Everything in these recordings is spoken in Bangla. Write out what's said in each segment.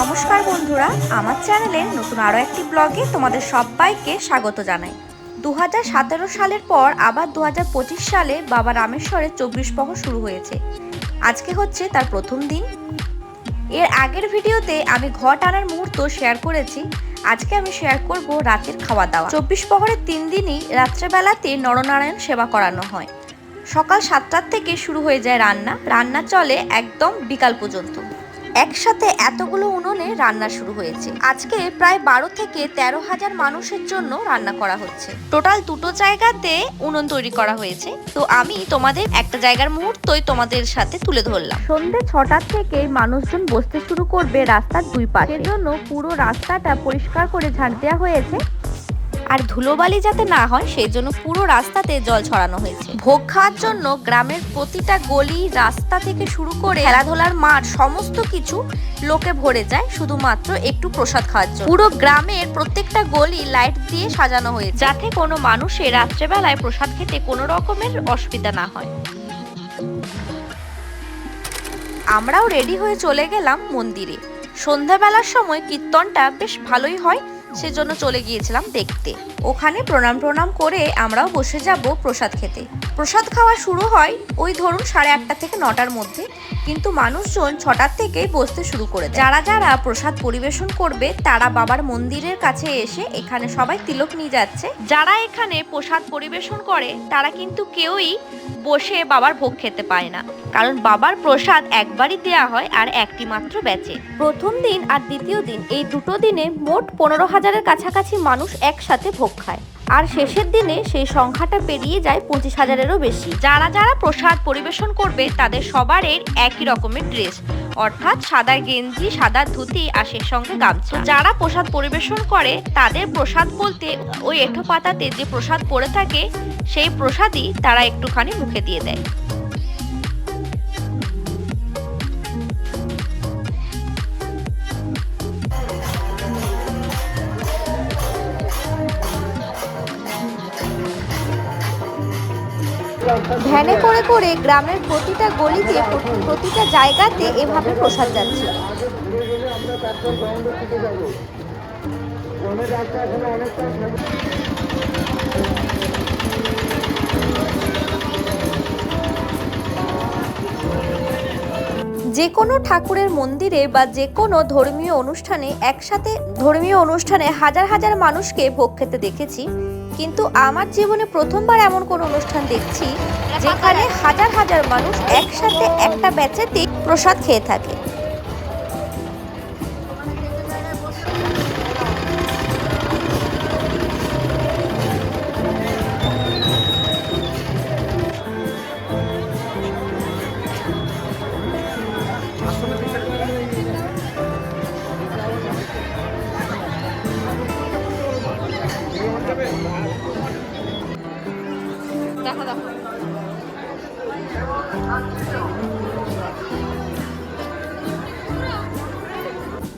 নমস্কার বন্ধুরা, আমার চ্যানেলে নতুন আরও একটি ব্লগে তোমাদের সবাইকে স্বাগত জানাই। দু হাজার সতেরো সালের পর আবার দু হাজার পঁচিশ সালে বাবা রামেশ্বরের চব্বিশ পহ শুরু হয়েছে। আজকে হচ্ছে তার প্রথম দিন। এর আগের ভিডিওতে আমি ঘর টানার মুহূর্ত শেয়ার করেছি। আজকে আমি শেয়ার করব রাতের খাওয়া দাওয়া চব্বিশ পহরের তিন দিনই রাত্রেবেলাতে নরনারায়ণ সেবা করানো হয়। সকাল সাতটার থেকে শুরু হয়ে যায় রান্না। রান্না চলে একদম বিকাল পর্যন্ত। একসাথে এতগুলো উনুনে রান্না শুরু হয়েছে। আজকে প্রায় বারো থেকে তেরো হাজার মানুষের জন্য রান্না করা হচ্ছে। টোটাল দুটো জায়গাতে উনুন তৈরি করা হয়েছে। তো আমি তোমাদের একটা জায়গার মুহূর্তই তোমাদের সাথে তুলে ধরলাম। সন্ধ্যে ছটার থেকে মানুষজন বসতে শুরু করবে রাস্তার দুই পাশে। জন্য পুরো রাস্তাটা পরিষ্কার করে ঝাড় দেওয়া হয়েছে। আর ধুলোবালি যাতে না হয়, সেই জন্য পুরো রাস্তাতে জল ছড়ানো হয়েছে। ভোগ খাওয়ার জন্য গ্রামের প্রতিটা গলি, রাস্তা থেকে শুরু করে খেলাধুলার মাঠ, সমস্ত কিছু লোকে ভরে যায়, শুধুমাত্র একটু প্রসাদ খাওয়ার জন্য। পুরো গ্রামের প্রত্যেকটা গলি লাইট দিয়ে সাজানো হয়েছে। যাতে কোনো মানুষের রাত্রেবেলায় প্রসাদ খেতে কোনো রকমের অসুবিধা না হয়। আমরাও রেডি হয়ে চলে গেলাম মন্দিরে। সন্ধ্যাবেলার সময় কীর্তনটা বেশ ভালোই হয়। সেজন্য চলে গিয়েছিলাম দেখতে। ওখানে প্রণাম প্রণাম করে আমরাও বসে যাব প্রসাদ খেতে। প্রসাদ খাওয়া শুরু হয় ওই ধরুন সাড়ে আটটা থেকে নটার মধ্যে। কিন্তু মানুষজন ছটার থেকেই বসতে শুরু করে যারা যারা প্রসাদ পরিবেশন করবে, তারা বাবার মন্দিরের কাছে এসে এখানে সবাই তিলক নিয়ে যাচ্ছে। যারা এখানে প্রসাদ পরিবেশন করে, তারা কিন্তু কেউই বসে বাবার ভোগ খেতে পায় না। কারণ বাবার প্রসাদ একবারই দেয়া হয় আর একটি মাত্র ব্যাচে। প্রথম দিন আর দ্বিতীয় দিন এই দুটো দিনে মোট পনেরো হাজারের কাছাকাছি মানুষ একসাথে ভোগ খায়। আর শেষের দিনে সেই সংখ্যাটা পেরিয়ে যায় পঁচিশ হাজারেরও বেশি। যারা যারা প্রসাদ পরিবেশন করবে তাদের সবারই একই রকমের ড্রেস অর্থাৎ সাদা গেঞ্জি সাদা ধুতি আর সেই সঙ্গে গামছা। যারা প্রসাদ পরিবেশন করে তাদের প্রসাদ বলতে ওই এঁঠো পাতাতে যে প্রসাদ পড়ে থাকে সেই প্রসাদই তারা একটুখানি মুখে দিয়ে দেয়। ভ্যানে করে করে গ্রামের প্রতিটা গলিতে, প্রতিটা জায়গাতে এভাবে প্রসাদ যাচ্ছে। যে কোনো ঠাকুরের মন্দিরে বা যে কোনো ধর্মীয় অনুষ্ঠানে একসাথে, ধর্মীয় অনুষ্ঠানে হাজার হাজার মানুষকে ভোগ খেতে দেখেছি। কিন্তু আমার জীবনে প্রথমবার এমন কোন অনুষ্ঠান দেখছি, যেখানে হাজার হাজার মানুষ একসাথে একটা ব্যাচেতে প্রসাদ খেয়ে থাকে।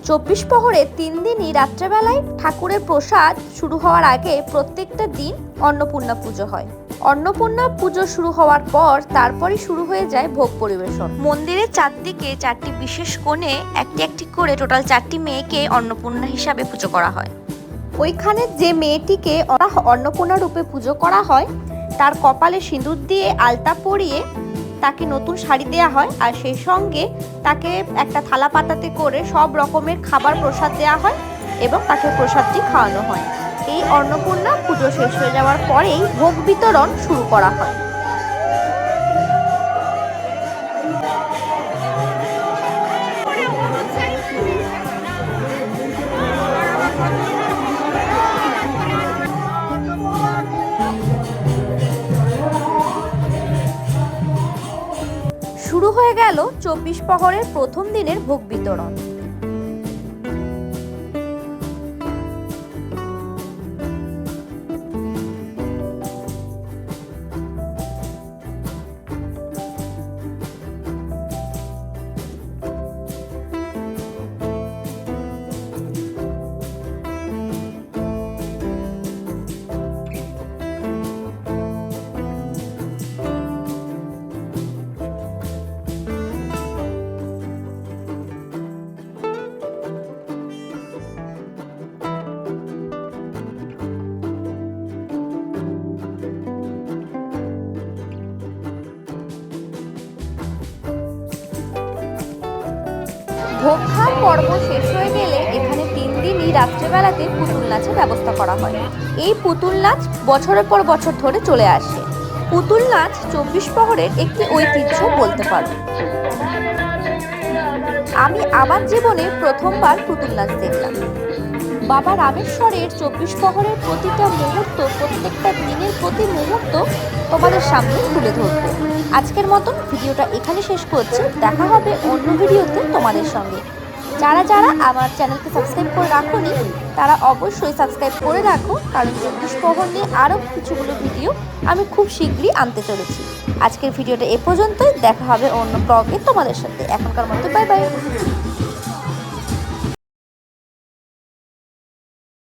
চব্বিশ প্রহরে তিন দিনই রাত্রেবেলায় ঠাকুরের প্রসাদ শুরু হওয়ার আগে প্রত্যেকটা দিন অন্নপূর্ণা পুজো হয়। অন্নপূর্ণা পুজো শুরু হওয়ার পর তারপরই শুরু হয়ে যায় ভোগ পরিবেশন। মন্দিরের চারদিকে চারটি বিশেষ কোণে একটি একটি করে টোটাল চারটি মেয়েকে অন্নপূর্ণা হিসাবে পুজো করা হয়। ওইখানে যে মেয়েটিকে অন্নপূর্ণা রূপে পুজো করা হয় তার কপালে সিঁদুর দিয়ে আলতা পরিয়ে তাকে নতুন শাড়ি দেওয়া হয় আর সেই সঙ্গে তাকে একটা থালা পাতাতে করে সব রকমের খাবার প্রসাদ দেওয়া হয় এবং তাকে প্রসাদটি খাওয়ানো হয়। এই অন্নপূর্ণা পুজো শেষ হয়ে যাওয়ার পরেই ভোগ বিতরণ শুরু করা হয়। হয়ে গেল চব্বিশ পহরের প্রথম দিনের ভোগ বিতরণ। দেখা পর্ব শেষ হয়ে গেলে এখানে তিন দিনই রাত্রেবেলাতে পুতুল নাচের ব্যবস্থা করা হয়। এই পুতুল নাচ বছরের পর বছর ধরে চলে আসে। পুতুল নাচ চব্বিশ প্রহরের একটি ঐতিহ্য বলতে পারো। আমি আমার জীবনে প্রথমবার পুতুল নাচ দেখলাম। বাবা রামেশ্বরের চব্বিশ প্রহরের প্রতিটা মুহূর্ত, প্রত্যেকটা দিনের প্রতি মুহূর্ত তোমাদের সামনে তুলে ধরবো। আজকের মতন ভিডিওটা এখানে শেষ করছি। দেখা হবে অন্য ভিডিওতে তোমাদের সঙ্গে। যারা যারা আমার চ্যানেলকে সাবস্ক্রাইব করে রাখোনি, তারা অবশ্যই সাবস্ক্রাইব করে রাখো, কারণ চব্বিশ প্রহর নিয়ে আরও কিছুগুলো ভিডিও আমি খুব শীঘ্রই আনতে চলেছি। আজকের ভিডিওটা এ পর্যন্তই। দেখা হবে অন্য ব্লগে তোমাদের সাথে। এখনকার মতো বাই বাই।